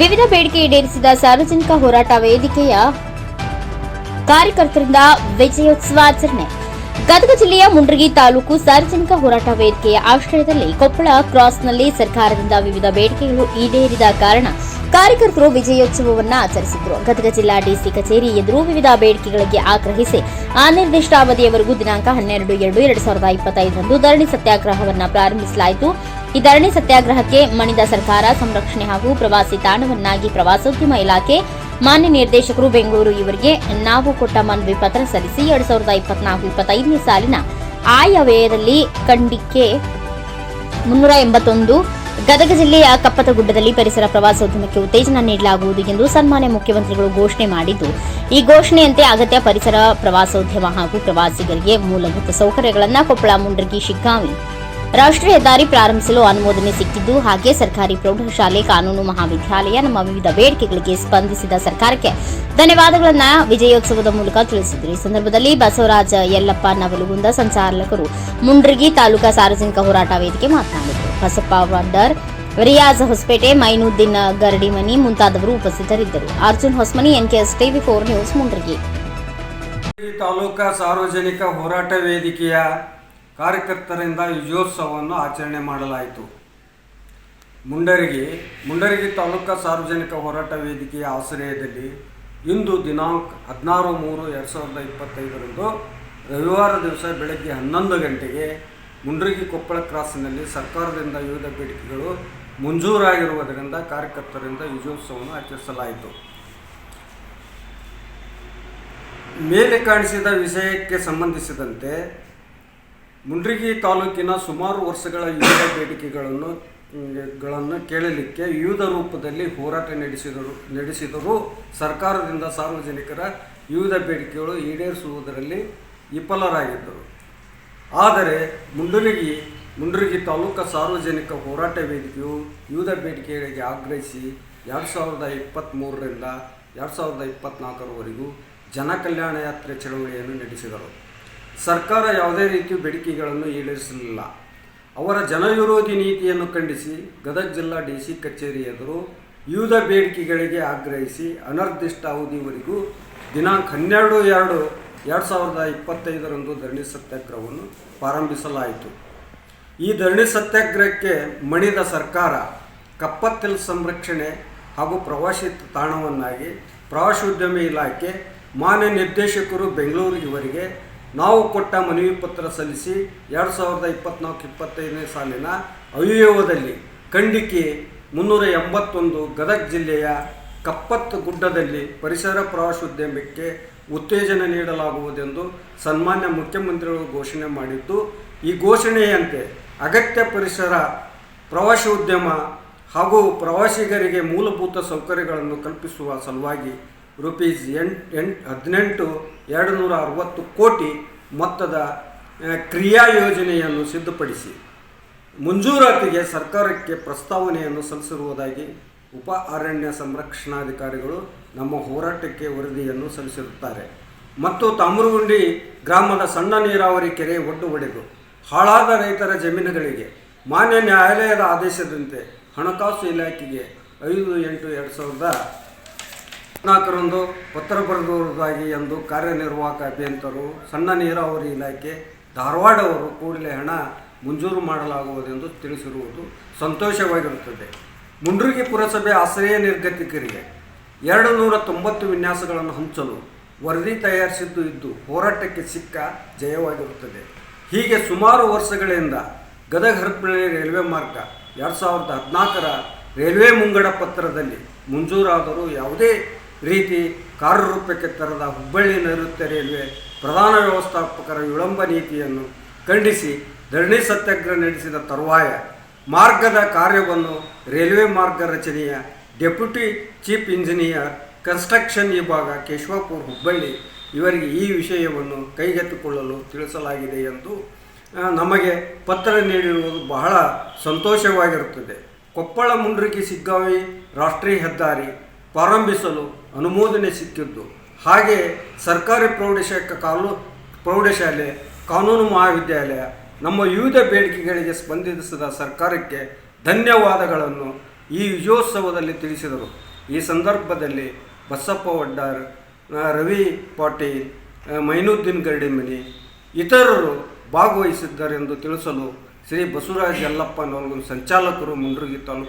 ವಿವಿಧ ಬೇಡಿಕೆ ಈಡೇರಿಸಿದ ಸಾರ್ವಜನಿಕ ಹೋರಾಟ ವೇದಿಕೆಯ ಕಾರ್ಯಕರ್ತರಿಂದ ವಿಜಯೋತ್ಸವ ಆಚರಣೆ. ಗದಗ ಜಿಲ್ಲೆಯ ಮುಂಡ್ರಗಿ ತಾಲೂಕು ಸಾರ್ವಜನಿಕ ಹೋರಾಟ ವೇದಿಕೆಯ ಆಶ್ರಯದಲ್ಲಿ ಕೊಪ್ಪಳ ಕ್ರಾಸ್ನಲ್ಲಿ ಸರ್ಕಾರದಿಂದ ವಿವಿಧ ಬೇಡಿಕೆಗಳು ಈಡೇರಿದ ಕಾರಣ ಕಾರ್ಯಕರ್ತರು ವಿಜಯೋತ್ಸವವನ್ನು ಆಚರಿಸಿದರು. ಗದಗ ಜಿಲ್ಲಾ ಡಿಸಿ ಕಚೇರಿ ಎದುರು ವಿವಿಧ ಬೇಡಿಕೆಗಳಿಗೆ ಆಗ್ರಹಿಸಿ ಅನಿರ್ದಿಷ್ಟಾವಧಿಯವರೆಗೂ ದಿನಾಂಕ ಹನ್ನೆರಡು ಎರಡು ಎರಡು ಸಾವಿರದ ಇಪ್ಪತ್ತೈದರಂದು ಧರಣಿ ಸತ್ಯಾಗ್ರಹವನ್ನು ಪ್ರಾರಂಭಿಸಲಾಯಿತು. ಈ ಧರಣಿ ಸತ್ಯಾಗ್ರಹಕ್ಕೆ ಮಣಿದ ಸರ್ಕಾರ, ಸಂರಕ್ಷಣೆ ಹಾಗೂ ಪ್ರವಾಸಿ ತಾಣವನ್ನಾಗಿ ಪ್ರವಾಸೋದ್ಯಮ ಇಲಾಖೆ, ಮಾನ್ಯ ನಿರ್ದೇಶಕರು ಬೆಂಗಳೂರು ಇವರಿಗೆ ನಾವು ಕೊಟ್ಟ ಮನವಿ ಪತ್ರ ಸಲ್ಲಿಸಿ ಎರಡ್ ಸಾವಿರದ ಇಪ್ಪತ್ನಾಲ್ಕು ಇಪ್ಪತ್ತೈದನೇ ಸಾಲಿನ ಆಯವ್ಯಯದಲ್ಲಿ ಖಂಡಿಕೆ ಮುನ್ನೂರ ಎಂಬತ್ತೊಂದು. ಗದಗ ಜಿಲ್ಲೆಯ ಕಪ್ಪತಗುಡ್ಡದಲ್ಲಿ ಪರಿಸರ ಪ್ರವಾಸೋದ್ಯಮಕ್ಕೆ ಉತ್ತೇಜನ ನೀಡಲಾಗುವುದು ಎಂದು ಸನ್ಮಾನ್ಯ ಮುಖ್ಯಮಂತ್ರಿಗಳು ಘೋಷಣೆ ಮಾಡಿದ್ದು, ಈ ಘೋಷಣೆಯಂತೆ ಅಗತ್ಯ ಪರಿಸರ ಪ್ರವಾಸೋದ್ಯಮ ಹಾಗೂ ಪ್ರವಾಸಿಗರಿಗೆ ಮೂಲಭೂತ ಸೌಕರ್ಯಗಳನ್ನು ಕೊಪ್ಪಳ, ಮುಂಡ್ರಗಿ, ಶಿಗ್ಗಾಂವಿ ರಾಷ್ಟ್ರೀಯ ಹೆದ್ದಾರಿ ಪ್ರಾರಂಭಿಸಲು ಅನುಮೋದನೆ ಸಿಕ್ಕಿದ್ದು ಹಾಗೆ ಸರ್ಕಾರಿ ಪ್ರೌಢಶಾಲೆ, ಕಾನೂನು ಮಹಾವಿದ್ಯಾಲಯ, ನಮ್ಮ ವಿವಿಧ ಬೇಡಿಕೆಗಳಿಗೆ ಸ್ಪಂದಿಸಿದ ಸರ್ಕಾರಕ್ಕೆ ಧನ್ಯವಾದಗಳನ್ನು ವಿಜಯೋತ್ಸವದ ಮೂಲಕ ತಿಳಿಸಿದರು. ಈ ಸಂದರ್ಭದಲ್ಲಿ ಬಸವರಾಜ ಯಲ್ಲಪ್ಪ ನವಲುಗುಂದ ಸಂಚಾಲಕರು ಮುಂಡ್ರಗಿ ತಾಲೂಕಾ ಸಾರ್ವಜನಿಕ ಹೋರಾಟ ವೇದಿಕೆ ಮಾತನಾಡಿದರು. ಬಸಪ್ಪ ವಂಡರ್ ರಿಯಾಜ್ ಹೊಸಪೇಟೆ, ಮೈನುದ್ದೀನ್ ಗರಡಿಮನಿ ಮುಂತಾದವರು ಉಪಸ್ಥಿತರಿದ್ದರು. Arjun Hosmani, NKS TV four news Mundargi. Taluka ಸಾರ್ವಜನಿಕ ಹೋರಾಟ ವೇದಿಕೆಯ ಕಾರ್ಯಕರ್ತರಿಂದ ವಿಜಯೋತ್ಸವವನ್ನು ಆಚರಣೆ ಮಾಡಲಾಯಿತು. ಮುಂಡರಗಿ ಮುಂಡರಗಿ ತಾಲೂಕಾ ಸಾರ್ವಜನಿಕ ಹೋರಾಟ ವೇದಿಕೆಯ ಆಶ್ರಯದಲ್ಲಿ ಇಂದು ದಿನಾಂಕ ಹದಿನಾರು ಮೂರು ಎರಡು ಸಾವಿರದ ಇಪ್ಪತ್ತೈದರಂದು ರವಿವಾರ ದಿವಸ ಬೆಳಗ್ಗೆ ಹನ್ನೊಂದು ಗಂಟೆಗೆ ಮುಂಡರಿಗಿ ಕೊಪ್ಪಳ ಕ್ರಾಸ್ನಲ್ಲಿ ಸರ್ಕಾರದಿಂದ ವಿವಿಧ ಬೇಡಿಕೆಗಳು ಮಂಜೂರಾಗಿರುವುದರಿಂದ ಕಾರ್ಯಕರ್ತರಿಂದ ವಿಜಯೋತ್ಸವವನ್ನು ಆಚರಿಸಲಾಯಿತು. ಮೇಲೆ ಕಾಣಿಸಿದ ವಿಷಯಕ್ಕೆ ಸಂಬಂಧಿಸಿದಂತೆ ಮುಂಡ್ರಿಗಿ ತಾಲೂಕಿನ ಸುಮಾರು ವರ್ಷಗಳ ವಿವಿಧ ಬೇಡಿಕೆಗಳನ್ನು ಗಳನ್ನು ಕೇಳಲಿಕ್ಕೆ ವಿವಿಧ ರೂಪದಲ್ಲಿ ಹೋರಾಟ ನಡೆಸಿದರು, ನಡೆಸಿದರೂ ಸರ್ಕಾರದಿಂದ ಸಾರ್ವಜನಿಕರ ವಿವಿಧ ಬೇಡಿಕೆಗಳು ಈಡೇರಿಸುವುದರಲ್ಲಿ ವಿಫಲರಾಗಿದ್ದರು. ಆದರೆ ಮುಂಡರಿಗಿ ಮುಂಡರಿಗಿ ತಾಲೂಕು ಸಾರ್ವಜನಿಕ ಹೋರಾಟ ವೇದಿಕೆಯು ವಿವಿಧ ಬೇಡಿಕೆಗಳಿಗೆ ಆಗ್ರಹಿಸಿ ಎರಡು ಸಾವಿರದ ಇಪ್ಪತ್ತ್ಮೂರರಿಂದ ಎರಡು ಸಾವಿರದ ಇಪ್ಪತ್ತ್ನಾಲ್ಕರವರೆಗೂ ಜನಕಲ್ಯಾಣ ಯಾತ್ರೆ ಚಳವಳಿಯನ್ನು ನಡೆಸಿದರು. ಸರ್ಕಾರ ಯಾವುದೇ ರೀತಿಯ ಬೇಡಿಕೆಗಳನ್ನು ಈಡೇರಿಸಲಿಲ್ಲ. ಅವರ ಜನವಿರೋಧಿ ನೀತಿಯನ್ನು ಖಂಡಿಸಿ ಗದಗ ಜಿಲ್ಲಾ ಡಿ ಸಿ ಕಚೇರಿ ಎದುರು ವಿವಿಧ ಬೇಡಿಕೆಗಳಿಗೆ ಆಗ್ರಹಿಸಿ ಅನಿರ್ದಿಷ್ಟ ಅವಧಿವರೆಗೂ ದಿನಾಂಕ ಹನ್ನೆರಡು ಎರಡು ಎರಡು ಸಾವಿರದ ಇಪ್ಪತ್ತೈದರಂದು ಧರಣಿ ಸತ್ಯಾಗ್ರಹವನ್ನು ಪ್ರಾರಂಭಿಸಲಾಯಿತು. ಈ ಧರಣಿ ಸತ್ಯಾಗ್ರಹಕ್ಕೆ ಮಣಿದ ಸರ್ಕಾರ ಕಪ್ಪತ್ತಲ್ ಸಂರಕ್ಷಣೆ ಹಾಗೂ ಪ್ರವಾಸಿ ತಾಣವನ್ನಾಗಿ ಪ್ರವಾಸೋದ್ಯಮ ಇಲಾಖೆ ಮಾನ್ಯ ನಿರ್ದೇಶಕರು ಬೆಂಗಳೂರು ಇವರಿಗೆ ನಾವು ಕೊಟ್ಟ ಮನವಿ ಪತ್ರ ಸಲ್ಲಿಸಿ ಎರಡು ಸಾವಿರದ ಇಪ್ಪತ್ನಾಲ್ಕು ಇಪ್ಪತ್ತೈದನೇ ಸಾಲಿನ ಅವಯವದಲ್ಲಿ ಖಂಡಿಕೆ ಮುನ್ನೂರ ಎಂಬತ್ತೊಂದು ಗದಗ ಜಿಲ್ಲೆಯ ಕಪ್ಪತ್ತು ಗುಡ್ಡದಲ್ಲಿ ಪರಿಸರ ಪ್ರವಾಸೋದ್ಯಮಕ್ಕೆ ಉತ್ತೇಜನ ನೀಡಲಾಗುವುದೆಂದು ಸನ್ಮಾನ್ಯ ಮುಖ್ಯಮಂತ್ರಿಗಳು ಘೋಷಣೆ ಮಾಡಿದ್ದು, ಈ ಘೋಷಣೆಯಂತೆ ಅಗತ್ಯ ಪರಿಸರ ಪ್ರವಾಸೋದ್ಯಮ ಹಾಗೂ ಪ್ರವಾಸಿಗರಿಗೆ ಮೂಲಭೂತ ಸೌಕರ್ಯಗಳನ್ನು ಕಲ್ಪಿಸುವ ಸಲುವಾಗಿ ರುಪೀಸ್ ಎಂಟು ಎಂಟು, ಹದಿನೆಂಟು ಎರಡು ನೂರ ಅರವತ್ತು ಕೋಟಿ ಮೊತ್ತದ ಕ್ರಿಯಾ ಯೋಜನೆಯನ್ನು ಸಿದ್ಧಪಡಿಸಿ. ಮಂಜೂರಾತಿಗೆ ಸರ್ಕಾರಕ್ಕೆ ಪ್ರಸ್ತಾವನೆಯನ್ನು ಸಲ್ಲಿಸಿರುವುದಾಗಿ ಉಪ ಅರಣ್ಯ ಸಂರಕ್ಷಣಾಧಿಕಾರಿಗಳು ನಮ್ಮ ಹೋರಾಟಕ್ಕೆ ವರದಿಯನ್ನು ಸಲ್ಲಿಸಿರುತ್ತಾರೆ. ಮತ್ತು ತಾಮ್ರಗುಂಡಿ ಗ್ರಾಮದ ಸಣ್ಣ ನೀರಾವರಿ ಕೆರೆ ಒಡ್ಡು ಒಡೆದು, ಹಾಳಾದ ರೈತರ ಜಮೀನುಗಳಿಗೆ ಮಾನ್ಯ ನ್ಯಾಯಾಲಯದ ಆದೇಶದಂತೆ ಹಣಕಾಸು ಇಲಾಖೆಗೆ ಐದು ಎಂಟು ಎರಡು ಸಾವಿರದ ಹದಿನಾಲ್ಕರಂದು ಪತ್ರ ಬರೆದಿರುವುದಾಗಿ ಎಂದು ಕಾರ್ಯನಿರ್ವಾಹಕ ಅಭಿಯಂತರು ಸಣ್ಣ ನೀರಾವರಿ ಇಲಾಖೆ ಧಾರವಾಡ ಅವರು ಕೂಡಲೇ ಹಣ ಮಂಜೂರು ಮಾಡಲಾಗುವುದೆಂದು ತಿಳಿಸಿರುವುದು ಸಂತೋಷವಾಗಿರುತ್ತದೆ. ಮುಂಡ್ರಿಗಿ ಪುರಸಭೆ ಆಶ್ರಯ ನಿರ್ಗತಿಕರಿಗೆ ಎರಡು ನೂರ ತೊಂಬತ್ತು ವಿನ್ಯಾಸಗಳನ್ನು ಹಂಚಲು ವರದಿ ತಯಾರಿಸಿದ್ದು ಇದ್ದು ಹೋರಾಟಕ್ಕೆ ಸಿಕ್ಕ ಜಯವಾಗಿರುತ್ತದೆ. ಹೀಗೆ ಸುಮಾರು ವರ್ಷಗಳಿಂದ ಗದಗ ಹರಪಳ್ಳಿ ರೈಲ್ವೆ ಮಾರ್ಗ ಎರಡು ಸಾವಿರದ ಹದಿನಾಲ್ಕರ ರೈಲ್ವೆ ಮುಂಗಡ ಪತ್ರದಲ್ಲಿ ಮಂಜೂರಾದರೂ ಯಾವುದೇ ರೀತಿ ಕಾರ್ಯರೂಪಕ್ಕೆ ತರದ ಹುಬ್ಬಳ್ಳಿ ನೈಋತ್ಯ ರೈಲ್ವೆ ಪ್ರಧಾನ ವ್ಯವಸ್ಥಾಪಕರ ವಿಳಂಬ ನೀತಿಯನ್ನು ಖಂಡಿಸಿ ಧರಣಿ ಸತ್ಯಾಗ್ರಹ ನಡೆಸಿದ ತರುವಾಯ ಮಾರ್ಗದ ಕಾರ್ಯವನ್ನು ರೈಲ್ವೆ ಮಾರ್ಗ ರಚನೆಯ ಡೆಪ್ಯೂಟಿ ಚೀಫ್ ಇಂಜಿನಿಯರ್ ಕನ್ಸ್ಟ್ರಕ್ಷನ್ ವಿಭಾಗ ಕೇಶವಾಪುರ್ ಹುಬ್ಬಳ್ಳಿ ಇವರಿಗೆ ಈ ವಿಷಯವನ್ನು ಕೈಗೆತ್ತಿಕೊಳ್ಳಲು ತಿಳಿಸಲಾಗಿದೆ ಎಂದು ನಮಗೆ ಪತ್ರ ನೀಡಿರುವುದು ಬಹಳ ಸಂತೋಷವಾಗಿರುತ್ತದೆ. ಕೊಪ್ಪಳ ಮುಂಡ್ರಿಕಿ ಸಿಗ್ಗಾವಿ ರಾಷ್ಟ್ರೀಯ ಹೆದ್ದಾರಿ ಪ್ರಾರಂಭಿಸಲು ಅನುಮೋದನೆ ಸಿಕ್ಕಿದ್ದು. ಹಾಗೆ ಸರ್ಕಾರಿ ಪ್ರೌಢಶಾಖ ಕಾಲು ಪ್ರೌಢಶಾಲೆ, ಕಾನೂನು ಮಹಾವಿದ್ಯಾಲಯ ನಮ್ಮ ವಿವಿಧ ಬೇಡಿಕೆಗಳಿಗೆ ಸ್ಪಂದಿಸಿದ ಸರ್ಕಾರಕ್ಕೆ ಧನ್ಯವಾದಗಳನ್ನು ಈ ವಿಜಯೋತ್ಸವದಲ್ಲಿ ತಿಳಿಸಿದರು. ಈ ಸಂದರ್ಭದಲ್ಲಿ ಬಸಪ್ಪ ವಡ್ಡಾರ್ ರವಿ ಪಾಟೀಲ್ ಮೈನುದ್ದೀನ್ ಗರಡಿಮನಿ ಇತರರು ಭಾಗವಹಿಸಿದ್ದರೆಂದು ತಿಳಿಸಲು ಶ್ರೀ ಬಸವರಾಜ ಯಲ್ಲಪ್ಪ ಸಂಚಾಲಕರು ಮುಂಡ್ರಗಿ ತಾಲೂಕು